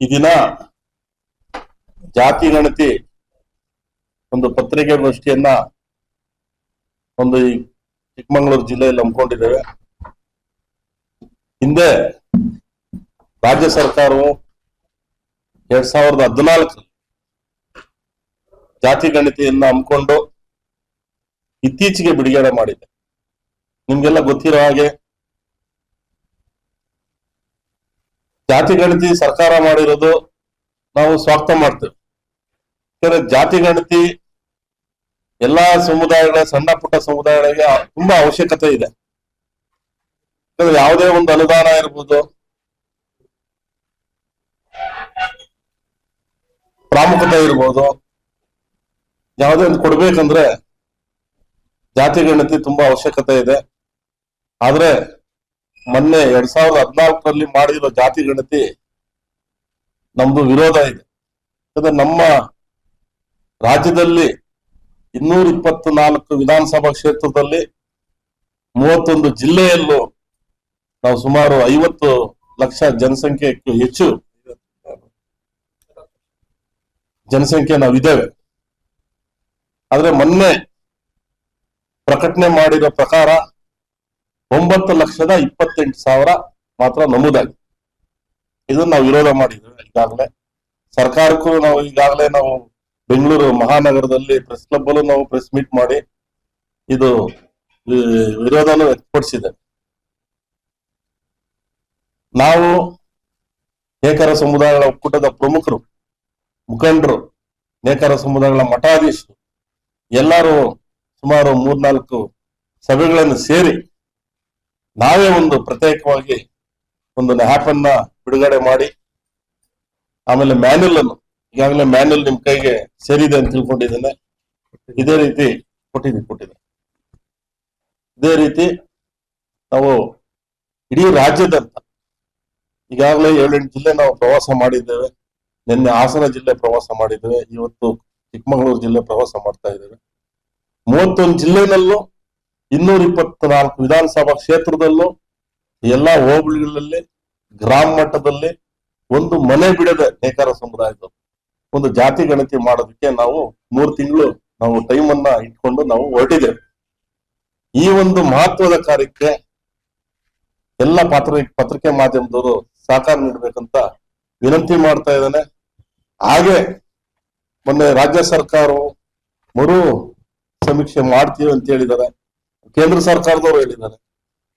ಈ ದಿನ ಜಾತಿ ಗಣತಿ ಒಂದು ಪತ್ರಿಕಾಗೋಷ್ಠಿಯನ್ನ ಒಂದು ಈ ಚಿಕ್ಕಮಗಳೂರು ಜಿಲ್ಲೆಯಲ್ಲಿ ಹಮ್ಮಿಕೊಂಡಿದ್ದೇವೆ. ಹಿಂದೆ ರಾಜ್ಯ ಸರ್ಕಾರವು ಎರಡ್ ಸಾವಿರದ ಹದಿನಾಲ್ಕು ಜಾತಿ ಗಣತಿಯನ್ನ ಹಮ್ಮಿಕೊಂಡು ಇತ್ತೀಚೆಗೆ ಬಿಡುಗಡೆ ಮಾಡಿದೆ. ನಿಮ್ಗೆಲ್ಲ ಗೊತ್ತಿರೋ ಹಾಗೆ ಜಾತಿ ಗಣತಿ ಸರ್ಕಾರ ಮಾಡಿರೋದು ನಾವು ಸ್ವಾಗತ ಮಾಡ್ತೇವೆ. ಜಾತಿ ಗಣತಿ ಎಲ್ಲಾ ಸಮುದಾಯಗಳ, ಸಣ್ಣ ಪುಟ್ಟ ಸಮುದಾಯಗಳಿಗೆ ತುಂಬಾ ಅವಶ್ಯಕತೆ ಇದೆ. ಯಾವುದೇ ಒಂದು ಅನುದಾನ ಇರ್ಬೋದು, ಪ್ರಾಮುಖ್ಯತೆ ಇರ್ಬೋದು, ಯಾವುದೇ ಒಂದು ಕೊಡ್ಬೇಕಂದ್ರೆ ಜಾತಿ ಗಣತಿ ತುಂಬಾ ಅವಶ್ಯಕತೆ ಇದೆ. ಆದ್ರೆ ಮೊನ್ನೆ ಎರಡ್ ಸಾವಿರದ ಹದಿನಾಲ್ಕರಲ್ಲಿ ಮಾಡಿರೋ ಜಾತಿ ಗಣತಿ ನಮ್ದು ವಿರೋಧ ಇದೆ. ಯಾಕಂದ್ರೆ ನಮ್ಮ ರಾಜ್ಯದಲ್ಲಿ ಇನ್ನೂರ ಇಪ್ಪತ್ನಾಲ್ಕು ವಿಧಾನಸಭಾ ಕ್ಷೇತ್ರದಲ್ಲಿ ಮೂವತ್ತೊಂದು ಜಿಲ್ಲೆಯಲ್ಲೂ ನಾವು ಸುಮಾರು ಐವತ್ತು ಲಕ್ಷ ಜನಸಂಖ್ಯೆಕ್ಕೂ ಹೆಚ್ಚು ಜನಸಂಖ್ಯೆ ನಾವು ಇದ್ದೇವೆ. ಆದ್ರೆ ಮೊನ್ನೆ ಪ್ರಕಟಣೆ ಮಾಡಿರೋ ಪ್ರಕಾರ ಒಂಬತ್ತು ಲಕ್ಷದ ಇಪ್ಪತ್ತೆಂಟು ಸಾವಿರ ಮಾತ್ರ ನಮೂದಾಗಿದೆ. ಇದನ್ನ ನಾವು ವಿರೋಧ ಮಾಡಿದ್ವಿ ಈಗಾಗಲೇ. ಸರ್ಕಾರಕ್ಕೂ ನಾವು ಈಗಾಗಲೇ ನಾವು ಬೆಂಗಳೂರು ಮಹಾನಗರದಲ್ಲಿ ಪ್ರೆಸ್ ಕ್ಲಬ್ ಅಲ್ಲೂ ನಾವು ಪ್ರೆಸ್ ಮೀಟ್ ಮಾಡಿ ಇದು ವಿರೋಧನ ವ್ಯಕ್ತಪಡಿಸಿದೆ ನಾವು ನೇಕಾರ ಸಮುದಾಯಗಳ ಒಕ್ಕೂಟದ ಪ್ರಮುಖರು, ಮುಖಂಡರು, ನೇಕಾರ ಸಮುದಾಯಗಳ ಮಠಾಧೀಶರು, ಎಲ್ಲರೂ ಸುಮಾರು ಮೂರ್ನಾಲ್ಕು ಸಭೆಗಳನ್ನು ಸೇರಿ ನಾವೇ ಒಂದು ಪ್ರತ್ಯೇಕವಾಗಿ ಒಂದು ಅನ್ನ ಬಿಡುಗಡೆ ಮಾಡಿ, ಆಮೇಲೆ ಮ್ಯಾನ್ಯಲ್ ಅನ್ನು, ಈಗಾಗಲೇ ಮ್ಯಾನ್ಯಲ್ ನಿಮ್ ಕೈಗೆ ಸೇರಿದೆ ಅಂತ ತಿಳ್ಕೊಂಡಿದ್ದೇನೆ. ಇದೇ ರೀತಿ ಕೊಟ್ಟಿದ್ದೀನಿ ಕೊಟ್ಟಿದೆ ಇದೇ ರೀತಿ ನಾವು ಇಡೀ ರಾಜ್ಯದಂತ, ಈಗಾಗಲೇ ಏಳೆಂಟು ಜಿಲ್ಲೆ ನಾವು ಪ್ರವಾಸ ಮಾಡಿದ್ದೇವೆ. ನಿನ್ನೆ ಹಾಸನ ಜಿಲ್ಲೆ ಪ್ರವಾಸ ಮಾಡಿದ್ದೇವೆ. ಇವತ್ತು ಚಿಕ್ಕಮಗಳೂರು ಜಿಲ್ಲೆ ಪ್ರವಾಸ ಮಾಡ್ತಾ ಇದ್ದೇವೆ. ಮೂವತ್ತೊಂದು ಜಿಲ್ಲೆನಲ್ಲೂ ಇನ್ನೂರ ಇಪ್ಪತ್ನಾಲ್ಕು ವಿಧಾನಸಭಾ ಕ್ಷೇತ್ರದಲ್ಲೂ ಎಲ್ಲಾ ಹೋಬಳಿಗಳಲ್ಲಿ, ಗ್ರಾಮ ಮಟ್ಟದಲ್ಲಿ ಒಂದು ಮನೆ ಬಿಡದೆ ನೇಕಾರ ಸಮುದಾಯದ ಒಂದು ಜಾತಿ ಗಣತಿ ಮಾಡೋದಕ್ಕೆ ನಾವು ಮೂರು ತಿಂಗಳು ನಾವು ಟೈಮ್ ಅನ್ನ ಇಟ್ಕೊಂಡು ನಾವು ಹೊರಟಿದ್ದೇವೆ. ಈ ಒಂದು ಮಹತ್ವದ ಕಾರ್ಯಕ್ಕೆ ಎಲ್ಲ ಪಾತ್ರ, ಪತ್ರಿಕೆ ಮಾಧ್ಯಮದವರು ಸಹಕಾರ ನೀಡಬೇಕಂತ ವಿನಂತಿ ಮಾಡ್ತಾ ಇದ್ದಾನೆ. ಹಾಗೆ ಮೊನ್ನೆ ರಾಜ್ಯ ಸರ್ಕಾರವು ಮರು ಸಮೀಕ್ಷೆ ಮಾಡ್ತೀವಿ ಅಂತ ಹೇಳಿದ್ದಾರೆ. ಕೇಂದ್ರ ಸರ್ಕಾರದವರು ಹೇಳಿದ್ದಾರೆ.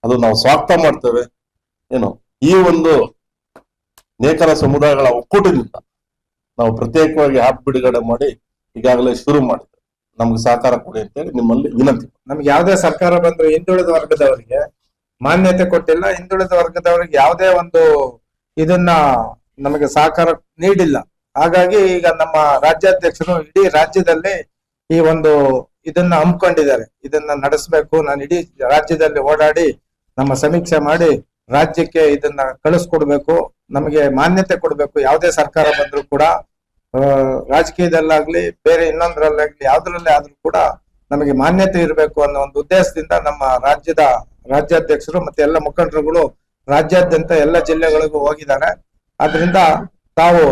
ಅದು ನಾವು ಸ್ವಾಗತ ಮಾಡ್ತೇವೆ. ಏನು, ಈ ಒಂದು ನೇಕರ ಸಮುದಾಯಗಳ ಒಕ್ಕೂಟದಿಂದ ನಾವು ಪ್ರತ್ಯೇಕವಾಗಿ ಆಪ್ ಬಿಡುಗಡೆ ಮಾಡಿ ಈಗಾಗಲೇ ಶುರು ಮಾಡಿದ್ದೇವೆ. ನಮ್ಗೆ ಸಹಕಾರ ಕೊಡಿ ಅಂತೇಳಿ ನಿಮ್ಮಲ್ಲಿ ವಿನಂತಿ. ನಮ್ಗೆ ಯಾವುದೇ ಸರ್ಕಾರ ಬಂದ್ರೆ ಹಿಂದುಳಿದ ವರ್ಗದವರಿಗೆ ಮಾನ್ಯತೆ ಕೊಟ್ಟಿಲ್ಲ, ಹಿಂದುಳಿದ ವರ್ಗದವರಿಗೆ ಯಾವುದೇ ಒಂದು ಇದನ್ನ ನಮಗೆ ಸಹಕಾರ ನೀಡಿಲ್ಲ. ಹಾಗಾಗಿ ಈಗ ನಮ್ಮ ರಾಜ್ಯಾಧ್ಯಕ್ಷರು ಇಡೀ ರಾಜ್ಯದಲ್ಲಿ ಈ ಒಂದು ಇದನ್ನ ಹಮ್ಮಿಕೊಂಡಿದ್ದಾರೆ. ಇದನ್ನ ನಡೆಸಬೇಕು. ನಾನು ಇಡೀ ರಾಜ್ಯದಲ್ಲಿ ಓಡಾಡಿ, ನಮ್ಮ ಸಮೀಕ್ಷೆ ಮಾಡಿ, ರಾಜ್ಯಕ್ಕೆ ಇದನ್ನ ಕಳಿಸ್ಕೊಡ್ಬೇಕು. ನಮಗೆ ಮಾನ್ಯತೆ ಕೊಡ್ಬೇಕು. ಯಾವುದೇ ಸರ್ಕಾರ ಬಂದ್ರು ಕೂಡ ರಾಜಕೀಯದಲ್ಲಾಗ್ಲಿ, ಬೇರೆ ಇನ್ನೊಂದ್ರಲ್ಲಾಗ್ಲಿ, ಯಾವ್ದ್ರಲ್ಲೇ ಆದ್ರೂ ಕೂಡ ನಮಗೆ ಮಾನ್ಯತೆ ಇರಬೇಕು ಅನ್ನೋ ಒಂದು ಉದ್ದೇಶದಿಂದ ನಮ್ಮ ರಾಜ್ಯದ ರಾಜ್ಯಾಧ್ಯಕ್ಷರು ಮತ್ತೆ ಎಲ್ಲ ಮುಖಂಡರುಗಳು ರಾಜ್ಯಾದ್ಯಂತ ಎಲ್ಲ ಜಿಲ್ಲೆಗಳಿಗೂ ಹೋಗಿದ್ದಾರೆ. ಆದ್ರಿಂದ ತಾವು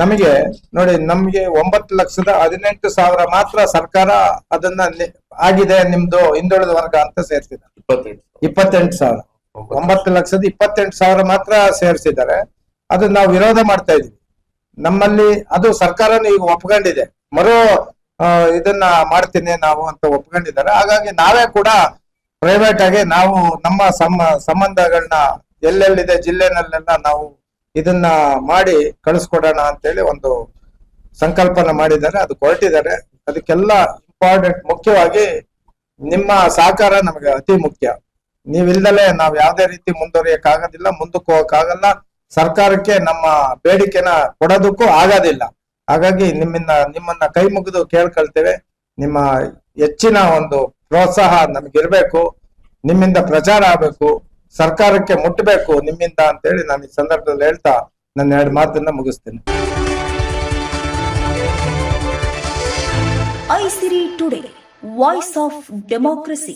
ನಮಗೆ ನೋಡಿ ನಮ್ಗೆ ಒಂಬತ್ತು ಲಕ್ಷದ ಹದಿನೆಂಟು ಸಾವಿರ ಮಾತ್ರ ಸರ್ಕಾರ ಅದನ್ನ ಆಗಿದೆ ನಿಮ್ದು ಹಿಂದುಳಿದ ವರ್ಗ ಅಂತ ಸೇರಿಸಿದ್ದಾರೆ. ಇಪ್ಪತ್ತೆಂಟು ಸಾವಿರ. ಒಂಬತ್ತು ಲಕ್ಷದ ಇಪ್ಪತ್ತೆಂಟು ಸಾವಿರ ಮಾತ್ರ ಸೇರಿಸಿದ್ದಾರೆ. ಅದನ್ನ ನಾವು ವಿರೋಧ ಮಾಡ್ತಾ ಇದೀವಿ ನಮ್ಮಲ್ಲಿ ಅದು ಸರ್ಕಾರನ ಈಗ ಒಪ್ಕೊಂಡಿದೆ. ಮರು ಇದನ್ನ ಮಾಡ್ತೀನಿ ನಾವು ಅಂತ ಒಪ್ಕೊಂಡಿದ್ದಾರೆ. ಹಾಗಾಗಿ ನಾವೇ ಕೂಡ ಪ್ರೈವೇಟ್ ಆಗಿ ನಾವು ನಮ್ಮ ಸಂಬಂಧಗಳನ್ನ ಎಲ್ಲೆಲ್ಲಿದೆ ಜಿಲ್ಲೆನಲ್ಲೆಲ್ಲ ನಾವು ಇದನ್ನ ಮಾಡಿ ಕಳಿಸ್ಕೊಡೋಣ ಅಂತೇಳಿ ಒಂದು ಸಂಕಲ್ಪನ ಮಾಡಿದ್ದಾರೆ. ಅದು ಹೊರಟಿದ್ದಾರೆ ಅದಕ್ಕೆಲ್ಲ ಇಂಪಾರ್ಟೆಂಟ್ ಮುಖ್ಯವಾಗಿ ನಿಮ್ಮ ಸಹಕಾರ ನಮಗೆ ಅತಿ ಮುಖ್ಯ. ನೀವಿಲ್ದಲೆ ನಾವು ಯಾವುದೇ ರೀತಿ ಮುಂದುವರಿಯಕ್ಕಾಗೋದಿಲ್ಲ, ಮುಂದಕ್ಕೆ ಹೋಗಕ್ಕಾಗಲ್ಲ. ಸರ್ಕಾರಕ್ಕೆ ನಮ್ಮ ಬೇಡಿಕೆನ ಕೊಡೋದಕ್ಕೂ ಆಗೋದಿಲ್ಲ. ಹಾಗಾಗಿ ನಿಮ್ಮನ್ನ ನಿಮ್ಮನ್ನ ಕೈ ಮುಗಿದು ಕೇಳ್ಕೊಳ್ತೇವೆ. ನಿಮ್ಮ ಹೆಚ್ಚಿನ ಒಂದು ಪ್ರೋತ್ಸಾಹ ನಮಗಿರ್ಬೇಕು. ನಿಮ್ಮಿಂದ ಪ್ರಚಾರ ಆಗ್ಬೇಕು. ಸರ್ಕಾರಕ್ಕೆ ಮುಟ್ಟಬೇಕು ನಿಮ್ಮಿಂದ ಅಂತ ಹೇಳಿ ನಾನು ಈ ಸಂದರ್ಭದಲ್ಲಿ ಹೇಳ್ತಾ ನನ್ನ ಎರಡು ಮಾತನ್ನ ಮುಗಿಸ್ತೇನೆ. Aisiri today voice of democracy